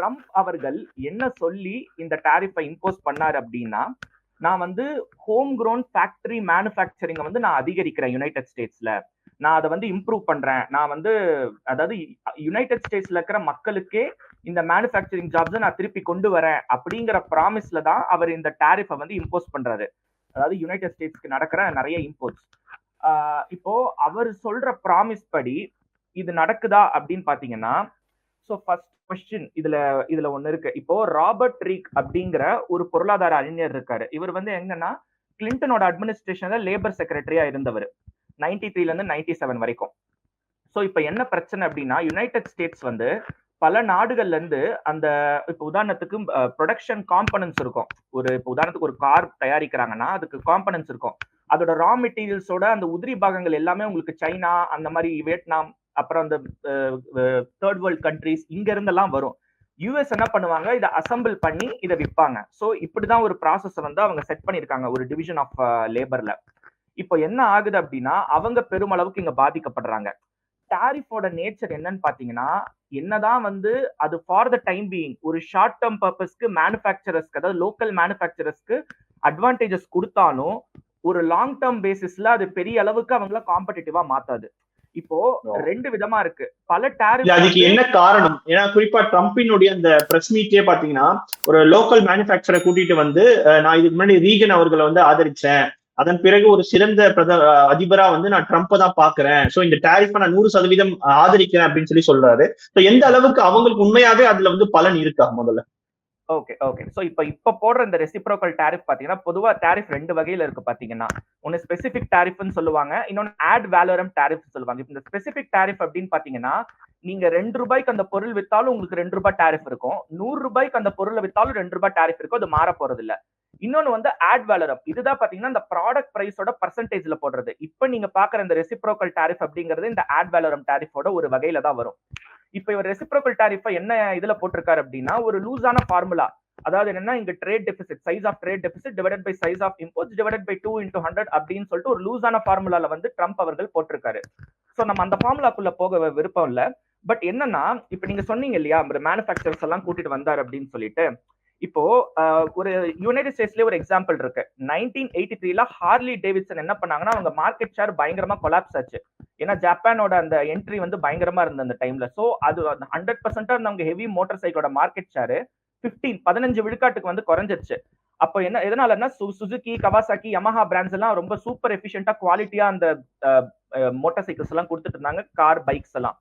Trump அவர்கள் என்ன சொல்லி இந்த டாரிஃபை இம்போஸ் பண்ணார் அப்படின்னா நான் வந்து ஹோம் க்ரோன் ஃபேக்டரி மேனுஃபேக்சரிங்கை வந்து நான் அதிகரிக்கிறேன் யுனைடெட் ஸ்டேட்ஸ்ல நான் அதை வந்து இம்ப்ரூவ் பண்றேன். நான் வந்து அதாவது யுனைடெட் ஸ்டேட்ஸ்ல இருக்கிற மக்களுக்கே இந்த மேனுஃபேக்சரிங் ஜாப்ஸை நான் திருப்பி கொண்டு வரேன் அப்படிங்கிற ப்ராமிஸ்ல தான் அவர் இந்த டாரிஃபை வந்து இம்போஸ் பண்றாரு. அதாவது யுனைடெட் ஸ்டேட்ஸ்க்கு நடக்கிற நிறைய இம்போர்ட்ஸ் இப்போ அவர் சொல்ற ப்ராமிஸ் படி இது நடக்குதா அப்படின்னு பாத்தீங்கன்னா ஸோ ஃபர்ஸ்ட் கொஸ்டின் இதுல இதுல ஒண்ணு இருக்கு. இப்போ ராபர்ட் ரீக் அப்படிங்கிற ஒரு பொருளாதார அறிஞர் இருக்காரு. இவர் வந்து எங்கன்னா கிளின்டனோட அட்மினிஸ்ட்ரேஷன்ல லேபர் செக்ரட்டரியா இருந்தவர். நைன்டி த்ரீல இருந்து நைன்டி செவன் வரைக்கும். ஸோ இப்போ என்ன பிரச்சனை அப்படின்னா யுனைடெட் ஸ்டேட்ஸ் வந்து பல நாடுகள்ல இருந்து அந்த இப்போ உதாரணத்துக்கு ப்ரொடக்ஷன் காம்பனன்ஸ் இருக்கும். ஒரு இப்போ உதாரணத்துக்கு ஒரு கார் தயாரிக்கிறாங்கன்னா அதுக்கு காம்பனன்ஸ் இருக்கும். அதோட ரா மெட்டீரியல்ஸோட அந்த உதிரி பாகங்கள் எல்லாமே உங்களுக்கு சைனா அந்த மாதிரி வியட்நாம் அப்புறம் அந்த தேர்ட் வேர்ல்ட் கண்ட்ரிஸ் இங்க இருந்தெல்லாம் வரும். யூஎஸ் என்ன பண்ணுவாங்க? இதை அசம்பிள் பண்ணி இதை விற்பாங்க. ஸோ இப்படிதான் ஒரு ப்ராசஸ் வந்து அவங்க செட் பண்ணியிருக்காங்க ஒரு டிவிஷன் ஆஃப் லேபர்ல இப்போ என்ன ஆகுது அப்படின்னா அவங்க பெருமளவுக்கு இங்க பாதிக்கப்படுறாங்க. டாரிஃபோட நேச்சர் என்னன்னு பாத்தீங்கன்னா என்னதான் வந்து அது ஃபார் த டைம் பீயிங் ஒரு ஷார்ட் டேர்ம் பர்பஸ்க்கு மேனுஃபேக்சரர்ஸ்க்கு அதாவது லோக்கல் மேனுஃபேக்சரர்ஸ்க்கு அட்வான்டேஜஸ் கொடுத்தாலும் ஒரு லாங் டேர்ம் பேசிஸ்ல அது பெரிய அளவுக்கு அவங்கள காம்படிட்டிவா மாத்தாது. இப்போ ரெண்டு விதமா இருக்கு. பல இல்ல, அதுக்கு டேரிஃப் என்ன காரணம்? ஏன்னா குறிப்பா ட்ரம்பினுடைய அந்த பிரஸ் மீட்லயே பாத்தீங்கன்னா ஒரு லோக்கல் மேனுஃபேக்சரை கூட்டிட்டு வந்து நான் இதுக்கு முன்னாடி ரீகன் அவர்களை வந்து ஆதரிச்சேன். அதன் பிறகு ஒரு சிறந்த பிரத அதிபரா வந்து நான் ட்ரம்ப்பை தான் பாக்குறேன். சோ இந்த டாரிஃபை நான் நூறு சதவீதம் ஆதரிக்கிறேன் அப்படின்னு சொல்லி சொல்றாரு. எந்த அளவுக்கு அவங்களுக்கு உண்மையாவே அதுல வந்து பலன் இருக்கா முதல்ல? ஓகே ஓகே சோ இப்போ இப்போ போடுற இந்த ரெசிப்ரோக்கல் டேரிஃப் பாத்தீங்கன்னா பொதுவா டாரிஃப் ரெண்டு வகையில இருக்கு பாத்தீங்கன்னா. ஒன்று ஸ்பெசிபிக் டாரிஃப்னு சொல்லுவாங்க இன்னொன்னு ஆட் வேலோரம் டேரிஃப் சொல்லுவாங்க. இந்த ஸ்பெசிபிக் டாரிஃப் அப்படின்னு பாத்தீங்கன்னா நீங்க ரெண்டு ரூபாய்க்கு அந்த பொருள் வித்தாலும் உங்களுக்கு ரெண்டு ரூபாய் டாரிஃப் இருக்கும். நூறு ரூபாய்க்கு அந்த பொருளை வித்தாலும் ரெண்டு ரூபாய் டாரிஃப் இருக்கும். அது மாற போறது இல்ல இன்னொன்னு வந்து ஆட் வேலோரம் இதுதான் பாத்தீங்கன்னா இந்த ப்ராடக்ட் பிரைஸோட பர்சன்டேஜ்ல போடுறது. இப்போ நீங்க பாக்குற இந்த ரெசிப்ரோக்கல் டாரிஃப் அப்படிங்கிறது இந்த ஆட் வேலரம் டேரிஃபோட ஒரு வகையில தான் வரும். இப்ப இவர் ரெசிப்ரோக்கல் டாரிஃபை என்ன இதுல போட்டிருக்காரு அப்படின்னா ஒரு லூஸான ஃபார்முலா அதாவது என்னன்னா இங்க trade deficit size of trade deficit divided by size of import divided by two into hundred அப்படின்னு சொல்லிட்டு ஒரு லூஸான ஃபார்முலால வந்து ட்ரம்ப் அவர்கள் போட்டிருக்காரு. ஸோ நம்ம அந்த ஃபார்முலாக்குள்ள போக விருப்பம் இல்ல. பட் என்னன்னா இப்ப நீங்க சொன்னீங்க இல்லையா மேனுஃபேக்சரர்ஸ் எல்லாம் கூட்டிட்டு வந்தார் அப்படின்னு சொல்லிட்டு இப்போ ஒரு யுனைடெட் ஸ்டேட்ஸ்லயே ஒரு எக்ஸாம்பிள் இருக்கு. நைன்டீன் எயிட்டி த்ரீல ஹார்லி டேவிட்சன் என்ன பண்ணாங்கன்னா அவங்க மார்க்கெட் ஷேர் பயங்கரமா கொலாப்ஸ் ஆச்சு. ஏன்னா ஜப்பானோட அந்த என்ட்ரி வந்து பயங்கரமா இருந்த அந்த டைம்ல சோ அது ஹண்ட்ரட் பர்சன்டா இருந்தவங்க ஹெவி மோட்டார் சைக்கிளோட மார்க்கெட் ஷேர் பிப்டீன் பதினஞ்சு விழுக்காட்டுக்கு வந்து குறைஞ்சிருச்சு. அப்போ என்ன எதனாலன்னா சு- சுசுகி கவாசாக்கி யமஹா பிராண்ட்ஸ் எல்லாம் ரொம்ப சூப்பர் எஃபிஷியன்டா குவாலிட்டியா அந்த மோட்டார் சைக்கிள்ஸ் எல்லாம் கொடுத்துட்டு இருந்தாங்க கார் பைக்ஸ் எல்லாம்.